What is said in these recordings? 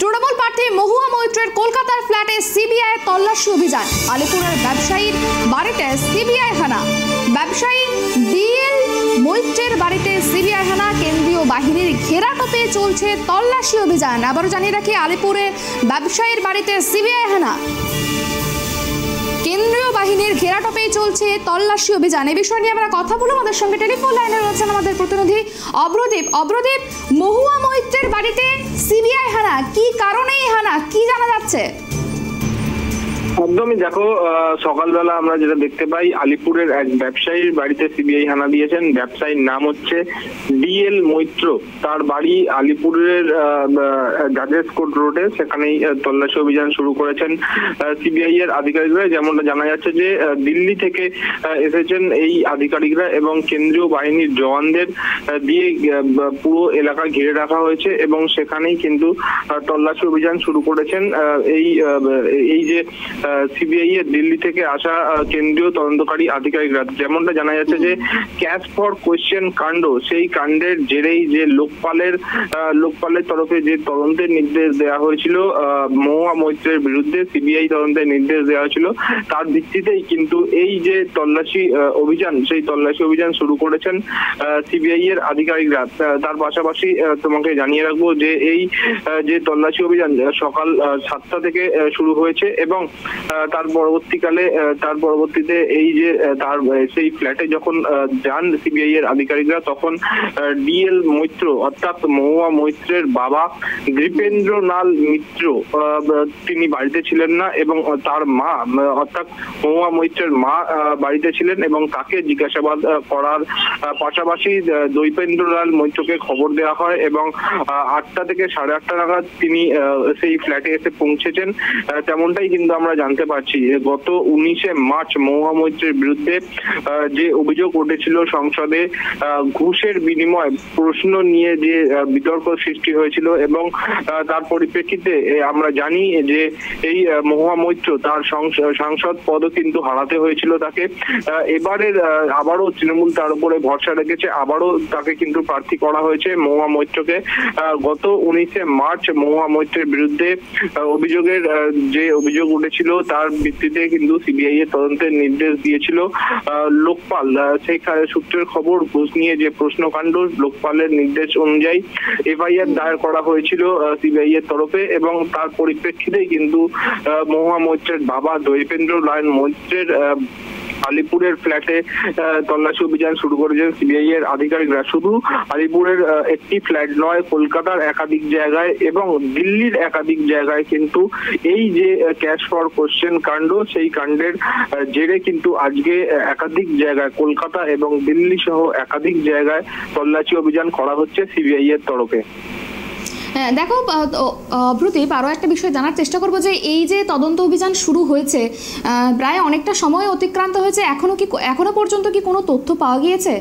তৃণমূল প্রার্থী মহুয়া মৈত্রের কলকাতার ফ্ল্যাটে সিবিআই তল্লাশি অভিযান। আলিপুরের ব্যবসায়ীর বাড়িতে সিবিআই হানা। ব্যবসায়ী ডিএল মৈত্রের বাড়িতে সিবিআই হানা। কেন্দ্রীয় বাহিনীর ঘেরাটোপে চলছে তল্লাশি অভিযান। আবারও জানিয়ে রাখি, আলিপুরে ব্যবসায়ীর বাড়িতে সিবিআই হানা। কেন্দ্রীয় বাহিনীর ঘেরাটপেই চলছে তল্লাশি অভিযান। এ বিষয় নিয়ে আমরা কথা বলব। আমাদের সঙ্গে টেলিফোন লাইনে রয়েছেন আমাদের প্রতিনিধি অব্রদীপ। অব্রদীপ, মহুয়া মৈত্রের বাড়িতে সিবিআই হানা। কি কারণে হানা? কি জানা যাচ্ছে? একদমই দেখো সকালবেলা আমরা যেটা দেখতে পাই, আলিপুরের এক ব্যবসায়ীর বাড়িতে সিবিআই হানা দিয়েছেন। ব্যবসায়ীর নাম হচ্ছে ডিএল মৈত্র। তার বাড়ি আলিপুরের জাজেস কোর্ট রোডে। সেখানেই তল্লাশি অভিযান শুরু করেছেন সিবিআই এর আধিকারিকরা। যেমনটা জানা যাচ্ছে যে দিল্লি থেকে এসেছেন এই আধিকারিকরা এবং কেন্দ্রীয় বাহিনীর জওয়ানদের দিয়ে পুরো এলাকা ঘিরে রাখা হয়েছে এবং সেখানেই কিন্তু তল্লাশি অভিযান শুরু করেছেন। এই এই যে সিবিআই এর দিল্লি থেকে আসা কেন্দ্রীয় তদন্তকারী আধিকারিকরা। যেমনটা জানা যাচ্ছে যে ক্যাশ ফর কোয়েশ্চেন কাণ্ড, সেই কাণ্ডের জেরেই যে লোকপালের লোকপালের তরফে যে তদন্তের নির্দেশ দেওয়া হয়েছিল মহুয়া মৈত্রের বিরুদ্ধে সিবিআই তদন্তের নির্দেশ দেওয়া হয়েছিল, তার ভিত্তিতেই কিন্তু এই যে তল্লাশি অভিযান, সেই তল্লাশি অভিযান শুরু করেছেন সিবিআই এর আধিকারিকরা। তার পাশাপাশি তোমাকে জানিয়ে রাখব যে এই যে তল্লাশি অভিযান সকাল সাতটা থেকে শুরু হয়েছে এবং তার পরবর্তীকালে তার পরবর্তীতে এই যে তার সেই ফ্ল্যাটে যখন যান সিবিআই এর আধিকারিকরা, তখন ডিএল মৈত্র, অর্থাৎ মহুয়া মৈত্রের বাবা নৃপেন্দ্রনাল মিত্র তিনি বাড়িতে ছিলেন না এবং তার মা, অর্থাৎ মহুয়া মৈত্রের মা বাড়িতে ছিলেন এবং তাকে জিজ্ঞাসাবাদ করার পাশাপাশি দৈপেন্দ্রলাল মৈত্রকে খবর দেওয়া হয় এবং আটটা থেকে সাড়ে আটটা নাগাদ তিনি সেই ফ্ল্যাটে এসে পৌঁছেছেন। তেমনটাই কিন্তু আমরা জানতে পারছি যে গত উনিশে মার্চ মহুয়া মৈত্রের বিরুদ্ধে যে অভিযোগ উঠেছিল সংসদে ঘুষের বিনিময়ে প্রশ্ন নিয়ে যে বিতর্ক সৃষ্টি হয়েছিল এবং তার পরিপ্রেক্ষিতে আমরা জানি যে এই মহুয়া মৈত্র তার সংস- সাংসদ পদও কিন্তু হারাতে হয়েছিল তাকে। এবারের আবারও তৃণমূল তার উপরে ভরসা রেখেছে, আবারও তাকে কিন্তু প্রার্থী করা হয়েছে মহুয়া মৈত্রকে। গত উনিশে মার্চ মহুয়া মৈত্রের বিরুদ্ধে অভিযোগের যে অভিযোগ উঠেছিল তার ভিত্তিতে কিন্তু সিবিআই এর তদন্তের নির্দেশ দিয়েছিল। লোকপাল সেই সূত্রের খবর, ঘুষ নিয়ে যে প্রশ্নকাণ্ড, লোকপালের নির্দেশ অনুযায়ী এফআইআর দায়ের করা হয়েছিল সিবিআই এর তরফে এবং তার পরিপ্রেক্ষিতেই কিন্তু মহুয়া মৈত্রের বাবা দৈপেন্দ্র লায়ন মৈত্রের আলিপুরের ফ্ল্যাটে তল্লাশি অভিযান শুরু করেছেন সিবিআই এর আধিকারিকরা। শুধু আলিপুরের একটি ফ্ল্যাট নয়, কলকাতার একাধিক জায়গায় এবং দিল্লির একাধিক জায়গায় কিন্তু এই যে ক্যাশ ফর কোশ্চেন কাণ্ড, সেই কাণ্ডের জেরে কিন্তু আজকে একাধিক জায়গায়, কলকাতা এবং দিল্লি সহ একাধিক জায়গায় তল্লাশি অভিযান করা হচ্ছে সিবিআই এর তরফে। দেখো ও- আহ, প্রদীপ আরও একটা বিষয় জানার চেষ্টা করব যে এই যে তদন্ত অভিযান শুরু হয়েছে প্রায় অনেকটা সময় অতিক্রান্ত হয়েছে এখনও কি এখনও পর্যন্ত কি কোনো তথ্য পাওয়া গিয়েছে?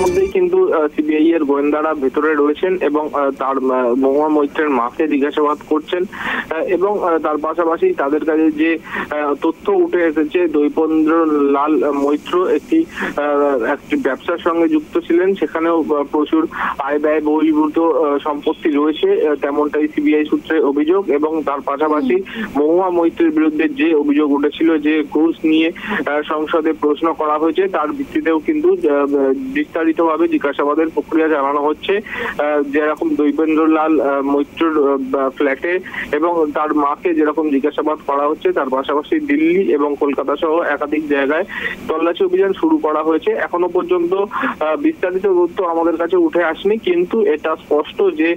মধ্যেই কিন্তু সিবিআই এর গোয়েন্দারা ভেতরে রয়েছেন এবং তার মহুয়া মৈত্রের মাকে জিজ্ঞাসাবাদ করছেন। এবং তার পাশাপাশি তাদের কাছে যে তথ্য উঠে এসেছে দৈপেন্দ্র লাল মৈত্র একটি একটি ব্যবসার সঙ্গে যুক্ত ছিলেন। সেখানেও প্রচুর আয় ব্যয় বহির্ভূত সম্পত্তি রয়েছে তেমনটাই সিবিআই সূত্রে অভিযোগ এবং তার পাশাপাশি মহুয়া মৈত্রের বিরুদ্ধে যে অভিযোগ উঠেছিল যে ঘুষ নিয়ে সংসদে প্রশ্ন করা হয়েছে, তার ভিত্তিতেও কিন্তু বিস্তারিত ভাবে জিজ্ঞাসাবাদের প্রক্রিয়া চালানো হচ্ছে যেরকম দৈবেন্দ্রলাল মৈত্রর ফ্ল্যাটে এবং তার মাকে যেরকম জিজ্ঞাসাবাদ করা হচ্ছে, তার পাশাপাশি দিল্লি এবং কলকাতা সহ একাধিক জায়গায় তল্লাশি অভিযান শুরু করা হয়েছে। এখনও পর্যন্ত বিস্তারিত তথ্য আমাদের কাছে উঠে আসেনি, কিন্তু এটা স্পষ্ট যে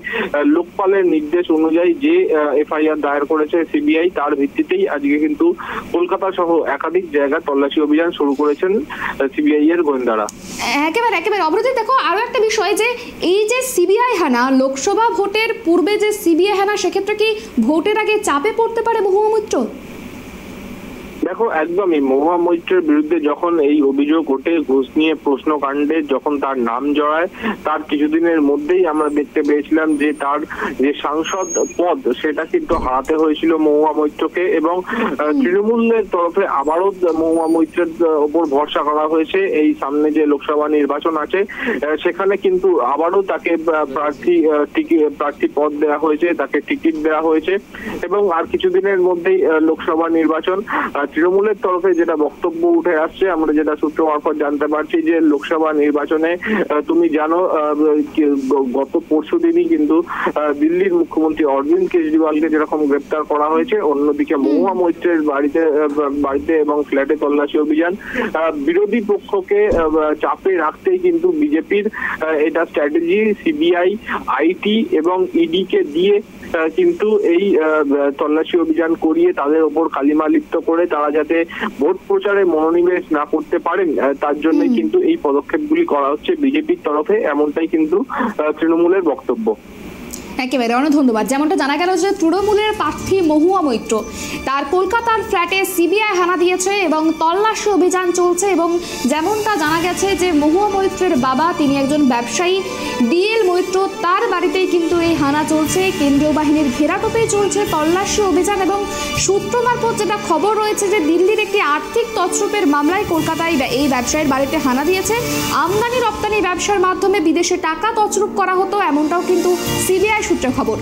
লোকপালের নির্দেশ অনুযায়ী যে এফআইআর দায়ের করেছে সিবিআই, তার ভিত্তিতেই আজকে কিন্তু কলকাতা সহ একাধিক জায়গায় তল্লাশি অভিযান শুরু করেছেন সিবিআই এর গোয়েন্দারা। একেবারে একেবারে। অবরোধী দেখো আরও একটা বিষয় যে এই যে সিবিআই হানা, লোকসভা ভোটের পূর্বে যে সিবিআই হানা, সেক্ষেত্রে কি ভোটের আগে চাপে পড়তে পারে বহু দেখো একদমই মহুয়া মৈত্রের বিরুদ্ধে যখন এই অভিযোগ ওঠে ঘুষ নিয়ে প্রশ্নকাণ্ডে যখন তার নাম জড়ায় তার কিছুদিনের মধ্যেই আমরা দেখতে পেয়েছিলাম যে তার যে সাংসদ পদ সেটা কিন্তু হারাতে হয়েছিল মহুয়া মৈত্রকে এবং তৃণমূলের তরফে আবারও মহুয়া মৈত্রের ওপর ভরসা করা হয়েছে। এই সামনে যে লোকসভা নির্বাচন আছে সেখানে কিন্তু আবারও তাকে প্রার্থী আহ, টিকি- প্রার্থী পদ দেওয়া হয়েছে তাকে টিকিট দেওয়া হয়েছে এবং আর কিছুদিনের মধ্যেই লোকসভা নির্বাচন তৃণমূলের তরফে যেটা বক্তব্য উঠে আসছে আমরা যেটা সূত্র মারফত জানতে পারছি যে লোকসভা নির্বাচনে তুমি জানো গত পরশু দিনই কিন্তু দিল্লির মুখ্যমন্ত্রী অরবিন্দ কেজরিওয়ালকে যেরকম গ্রেপ্তার করা হয়েছে অন্যদিকে মহুয়া মৈত্রের বাড়িতে বাড়িতে এবং ফ্ল্যাটে তল্লাশি অভিযান বিরোধী পক্ষকে চাপে রাখতেই কিন্তু বিজেপির এটা স্ট্র্যাটেজি সিবিআই আইটি এবং ইডি কে দিয়ে কিন্তু এই তল্লাশি অভিযান করিয়ে তাদের ওপর কালিমা লিপ্ত করে তারা যাতে ভোট প্রচারে মনোনিবেশ না করতে পারেন তার জন্য কিন্তু এই পদক্ষেপগুলি করা হচ্ছে বিজেপির তরফে এমনটাই কিন্তু তৃণমূলের বক্তব্য। একেবারে অনেক ধন্যবাদ যেমনটা জানা গেল যে তৃণমূলের প্রার্থী মহুয়া মৈত্র, তার কলকাতার ফ্ল্যাটে সিবিআই হানা দিয়েছে এবং তল্লাশি অভিযান চলছে এবং যেমনটা জানা গেছে যে মহুয়া মৈত্রের বাবা, তিনি একজন ব্যবসায়ী, ডিএল মৈত্র, তার বাড়িতেই কিন্তু এই হানা চলছে। কেন্দ্রীয় বাহিনীর ঘেরাটোপেই চলছে তল্লাশি অভিযান এবং সূত্র মারফত যেটা খবর রয়েছে যে দিল্লির একটি আর্থিক তছরূপের মামলায় কলকাতায় এই ব্যবসায়ীর বাড়িতে হানা দিয়েছে। আমদানি রপ্তানি ব্যবসার মাধ্যমে বিদেশে টাকা তছরূপ করা হতো, এমনটাও কিন্তু সিবিআই সময় সূত্র খবর।